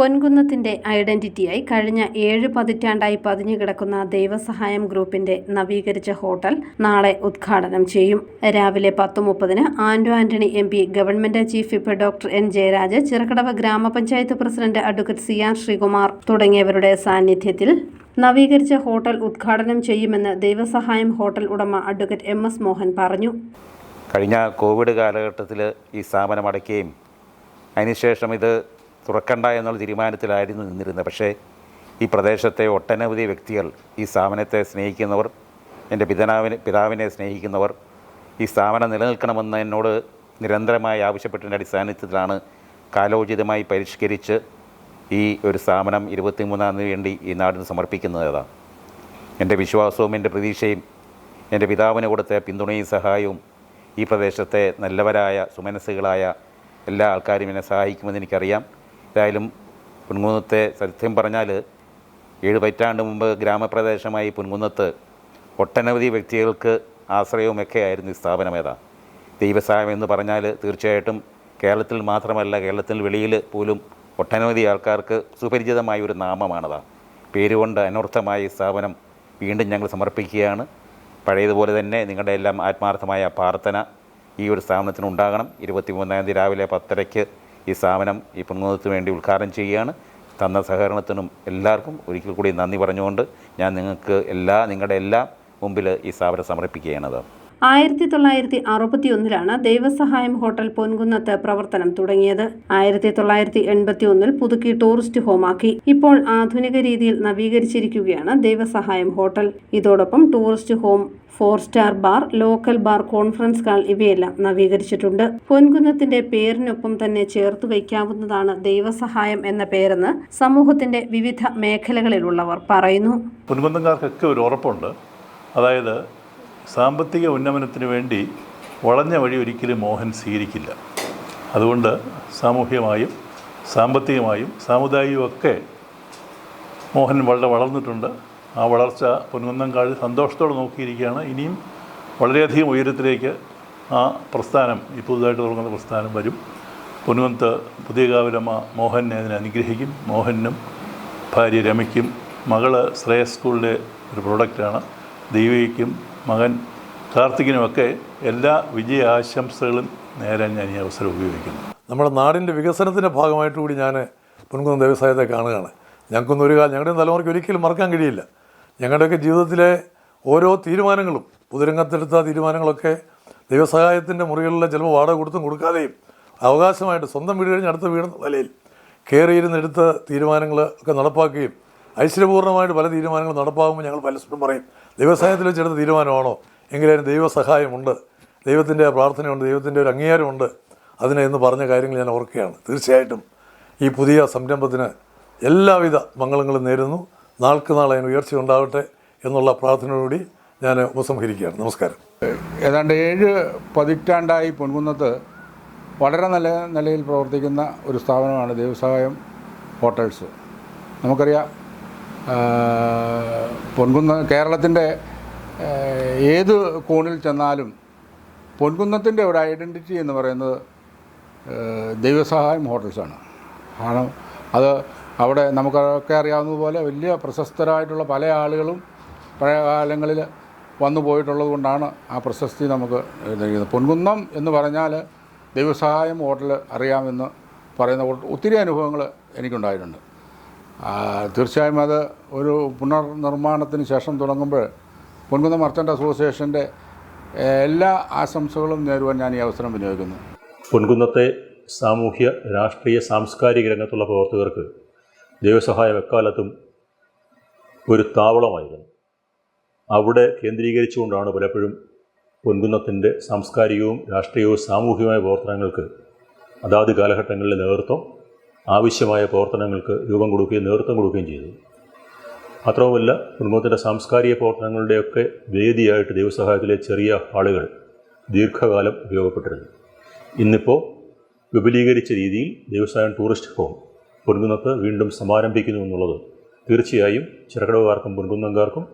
പൊൻകുന്നത്തിന്റെ ഐഡന്റിറ്റിയായി കഴിഞ്ഞ ഏഴ് പതിറ്റാണ്ടായി പതിഞ്ഞു കിടക്കുന്ന ദൈവസഹായം ഗ്രൂപ്പിന്റെ നവീകരിച്ച ഹോട്ടൽ നാളെ ഉദ്ഘാടനം ചെയ്യും. രാവിലെ പത്ത് മുപ്പതിന് Anto Antony M P government chief whip doctor N Jayaraj Chirakkadavu ഗ്രാമപഞ്ചായത്ത് president advocate C R Sreekumar തുടങ്ങിയവരുടെ സാന്നിധ്യത്തിൽ നവീകരിച്ച ഹോട്ടൽ ഉദ്ഘാടനം ചെയ്യുമെന്ന് ദൈവസഹായം ഹോട്ടൽ ഉടമ അഡ്വക്കേറ്റ് എം എസ് മോഹൻ പറഞ്ഞു. കഴിഞ്ഞ കോവിഡ് കാലഘട്ടത്തിൽ ഈ സ്ഥാപനം അടയ്ക്കുകയും അതിനുശേഷം ഇത് തുറക്കണ്ട എന്നുള്ള തീരുമാനത്തിലായിരുന്നു നിന്നിരുന്നത്. പക്ഷേ ഈ പ്രദേശത്തെ ഒട്ടനവധി വ്യക്തികൾ ഈ സ്ഥാപനത്തെ സ്നേഹിക്കുന്നവർ എന്റെ പിതാവിനെ പിതാവിനെ സ്നേഹിക്കുന്നവർ ഈ സ്ഥാപനം നിലനിൽക്കണമെന്ന് എന്നോട് നിരന്തരമായി ആവശ്യപ്പെട്ടതിന്റെ അടിസ്ഥാനത്തിലാണ് കാലോചിതമായി പരിഷ്കരിച്ച് ഈ ഒരു സ്ഥാപനം ഇരുപത്തിമൂന്നാം തീയതി വേണ്ടി ഈ നാടിന് സമർപ്പിക്കുന്നതാണ് എന്റെ വിശ്വാസവും എന്റെ പ്രതീക്ഷയും എന്റെ പിതാവിന് കൊടുത്ത പിന്തുണയും സഹായവും ഈ പ്രദേശത്തെ നല്ലവരായ സുമനസ്സുകളായ എല്ലാ ആൾക്കാരും എന്നെ സഹായിക്കുമെന്ന് എനിക്കറിയാം. ഏതായാലും പുൻകുന്നത്തെ സത്യം പറഞ്ഞാൽ ഏഴ് പറ്റാണ്ട് മുമ്പ് ഗ്രാമപ്രദേശമായി പുൻകുന്നത്ത് ഒട്ടനവധി വ്യക്തികൾക്ക് ആശ്രയവുമൊക്കെ ആയിരുന്നു ഈ സ്ഥാപനം ഏതാ. ദൈവസഹായം എന്ന് പറഞ്ഞാൽ തീർച്ചയായിട്ടും കേരളത്തിൽ മാത്രമല്ല കേരളത്തിൽ വെളിയിൽ പോലും ഒട്ടനവധി ആൾക്കാർക്ക് സുപരിചിതമായ ഒരു നാമമാണതാ. പേരുകൊണ്ട് അനർത്ഥമായ ഈ സ്ഥാപനം വീണ്ടും ഞങ്ങൾ സമർപ്പിക്കുകയാണ്. പഴയതുപോലെ തന്നെ നിങ്ങളുടെ എല്ലാം ആത്മാർത്ഥമായ പ്രാർത്ഥന ഈ ഒരു സ്ഥാപനത്തിന് ഉണ്ടാകണം. ഇരുപത്തി മൂന്നാം തീയതി രാവിലെ പത്തരയ്ക്ക് ഈ സ്ഥാപനം ഈ പുൻകുന്നത്തിന് വേണ്ടി ഉദ്ഘാടനം ചെയ്യുകയാണ്. തന്ന സഹകരണത്തിനും എല്ലാവർക്കും ഒരിക്കൽ കൂടി നന്ദി പറഞ്ഞുകൊണ്ട് ഞാൻ നിങ്ങൾക്ക് എല്ലാ നിങ്ങളുടെ എല്ലാ മുമ്പിൽ ഈ സ്ഥാപനം സമർപ്പിക്കുകയാണത് ആയിരത്തി തൊള്ളായിരത്തി അറുപത്തി ഒന്നിലാണ് ദൈവസഹായം ഹോട്ടൽ പൊൻകുന്നത്ത് പ്രവർത്തനം തുടങ്ങിയത്. ആയിരത്തി തൊള്ളായിരത്തി എൺപത്തി ഒന്നിൽ പുതുക്കി ടൂറിസ്റ്റ് ഹോമാക്കി. ഇപ്പോൾ ആധുനിക രീതിയിൽ നവീകരിച്ചിരിക്കുകയാണ് ദൈവസഹായം ഹോട്ടൽ. ഇതോടൊപ്പം tourist home four star bar local bar conference hall ഇവയെല്ലാം നവീകരിച്ചിട്ടുണ്ട്. പൊൻകുന്നത്തിന്റെ പേരിനൊപ്പം തന്നെ ചേർത്ത് വയ്ക്കാവുന്നതാണ് ദൈവസഹായം എന്ന പേരെന്ന് സമൂഹത്തിന്റെ വിവിധ മേഖലകളിലുള്ളവർ പറയുന്നു. പൊൻകുന്നംകാർക്കൊക്കെ ഒരു ഉറപ്പുണ്ട്. അതായത് സാമ്പത്തിക ഉന്നമനത്തിന് വേണ്ടി വളഞ്ഞ വഴി ഒരിക്കലും മോഹൻ സ്വീകരിക്കില്ല. അതുകൊണ്ട് സാമൂഹ്യമായും സാമ്പത്തികമായും സാമുദായികവും ഒക്കെ മോഹൻ വളരെ വളർന്നിട്ടുണ്ട്. ആ വളർച്ച പൊൻകുന്നംകാട് സന്തോഷത്തോടെ നോക്കിയിരിക്കുകയാണ്. ഇനിയും വളരെയധികം ഉയരത്തിലേക്ക് ആ പ്രസ്ഥാനം ഈ പുതുതായിട്ട് തുടങ്ങുന്ന പ്രസ്ഥാനം വരും. പൊൻകുന്നത്ത് പുതിയ കാവിലമ്മ മോഹനെ അതിനെ അനുഗ്രഹിക്കും. മോഹനും ഭാര്യ രമയ്ക്കും മകൾ ശ്രേയ സ്കൂളിലെ ഒരു പ്രോഡക്റ്റാണ്. ദൈവയ്ക്കും മകൻ കാർത്തികിനുമൊക്കെ എല്ലാ വിജയ ആശംസകളും നേരാൻ ഞാൻ ഈ അവസരം ഉപയോഗിക്കുന്നു. നമ്മുടെ നാടിന്റെ വികസനത്തിന്റെ ഭാഗമായിട്ട് കൂടി ഞാൻ പൊൻകുന്നം വ്യവസായത്തെ കാണുകയാണ്. ഞങ്ങൾക്കൊന്നും ഒരു കാലം ഞങ്ങളുടെ തലമുറയ്ക്ക് ഒരിക്കലും മറക്കാൻ കഴിയില്ല. ഞങ്ങളുടെയൊക്കെ ജീവിതത്തിലെ ഓരോ തീരുമാനങ്ങളും പൊതുരംഗത്തെടുത്ത തീരുമാനങ്ങളൊക്കെ ദൈവസഹായത്തിന്റെ മുറികളിലെ ചിലപ്പോൾ വാടക കൊടുത്തും കൊടുക്കാതെയും അവകാശമായിട്ട് സ്വന്തം വീട് കഴിഞ്ഞ് അടുത്ത വീട് നിലയിൽ കയറിയിരുന്നെടുത്ത തീരുമാനങ്ങൾ ഒക്കെ നടപ്പാക്കുകയും ഐശ്വര്യപൂർണമായിട്ട് പല തീരുമാനങ്ങളും നടപ്പാകുമ്പോൾ ഞങ്ങൾ പലപ്പോഴും പറയും ദൈവസഹായത്തിൽ വെച്ചെടുത്ത തീരുമാനമാണോ? എങ്കിലും ദൈവസഹായമുണ്ട്. ദൈവത്തിന്റെ പ്രാർത്ഥനയുണ്ട് ദൈവത്തിന്റെ ഒരു അംഗീകാരമുണ്ട്. അതിനെ എന്ന് പറഞ്ഞ കാര്യങ്ങൾ ഞാൻ ഓർക്കുകയാണ്. തീർച്ചയായിട്ടും ഈ പുതിയ സംരംഭത്തിന് എല്ലാവിധ മംഗളങ്ങളും നേരുന്നു. നാൾക്ക് നാളെ അതിന് ഉയർച്ച ഉണ്ടാവട്ടെ എന്നുള്ള പ്രാർത്ഥനയോടുകൂടി ഞാൻ ഉപസംഹരിക്കുകയാണ്. നമസ്കാരം. ഏതാണ്ട് ഏഴ് പതിറ്റാണ്ടായി പൊൻകുന്നത്ത് വളരെ നല്ല നിലയിൽ പ്രവർത്തിക്കുന്ന ഒരു സ്ഥാപനമാണ് ദൈവസഹായം ഹോട്ടൽസ്. നമുക്കറിയാം പൊൻകുന്ന കേരളത്തിന്റെ ഏത് കോണിൽ ചെന്നാലും പൊൻകുന്നത്തിന്റെ ഒരു ഐഡന്റിറ്റി എന്ന് പറയുന്നത് ദൈവസഹായം ഹോട്ടൽസാണ്. കാരണം അത് അവിടെ നമുക്കൊക്കെ അറിയാവുന്നതുപോലെ വലിയ പ്രശസ്തരായിട്ടുള്ള പല ആളുകളും പഴയ കാലങ്ങളിൽ വന്നു പോയിട്ടുള്ളത് കൊണ്ടാണ് ആ പ്രശസ്തി നമുക്ക് ഇരിക്കുന്നത് പൊൻകുന്നം എന്ന് പറഞ്ഞാൽ ദൈവസഹായം ഹോട്ടൽ അറിയാമെന്ന് പറയുന്ന ഒത്തിരി അനുഭവങ്ങൾ എനിക്കുണ്ടായിട്ടുണ്ട്. തീർച്ചയായും അത് ഒരു പുനർനിർമ്മാണത്തിന് ശേഷം തുടങ്ങുമ്പോൾ പൊൻകുന്നം മർച്ചന്റ് അസോസിയേഷന്റെ എല്ലാ ആശംസകളും നേരുവാൻ ഞാൻ ഈ അവസരം വിനിയോഗിക്കുന്നു. പൊൻകുന്നത്തെ സാമൂഹ്യ രാഷ്ട്രീയ സാംസ്കാരിക രംഗത്തുള്ള പ്രവർത്തകർക്ക് ദൈവസഹായം എക്കാലത്തും ഒരു താവളമായിരുന്നു. അവിടെ കേന്ദ്രീകരിച്ചുകൊണ്ടാണ് പലപ്പോഴും പൊൻകുന്നത്തിന്റെ സാംസ്കാരികവും രാഷ്ട്രീയവും സാമൂഹികവുമായ പ്രവർത്തനങ്ങൾക്ക് അതാത് കാലഘട്ടങ്ങളിലെ നേതൃത്വം ആവശ്യമായ പ്രവർത്തനങ്ങൾക്ക് രൂപം കൊടുക്കുകയും നേതൃത്വം കൊടുക്കുകയും ചെയ്തു. മാത്രവുമല്ല കുടുംബത്തിന്റെ സാംസ്കാരിക പ്രവർത്തനങ്ങളുടെയൊക്കെ വേദിയായിട്ട് ദൈവസഹായത്തിലെ ചെറിയ ആളുകൾ ദീർഘകാലം ഉപയോഗപ്പെട്ടിരുന്നു. ഇന്നിപ്പോൾ വിപുലീകരിച്ച രീതിയിൽ ദൈവസഹായം ടൂറിസ്റ്റ് ഹോം പൊൻകുന്നത്ത് വീണ്ടും സമാരംഭിക്കുന്നു എന്നുള്ളത് തീർച്ചയായും ചിറകടവുകാർക്കും പൊൻകുന്നംകാർക്കും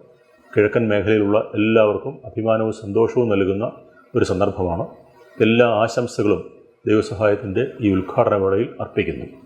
കിഴക്കൻ മേഖലയിലുള്ള എല്ലാവർക്കും അഭിമാനവും സന്തോഷവും നൽകുന്ന ഒരു സന്ദർഭമാണ്. എല്ലാ ആശംസകളും ദൈവസഹായത്തിന്റെ ഈ ഉദ്ഘാടന വേളയിൽ അർപ്പിക്കുന്നു.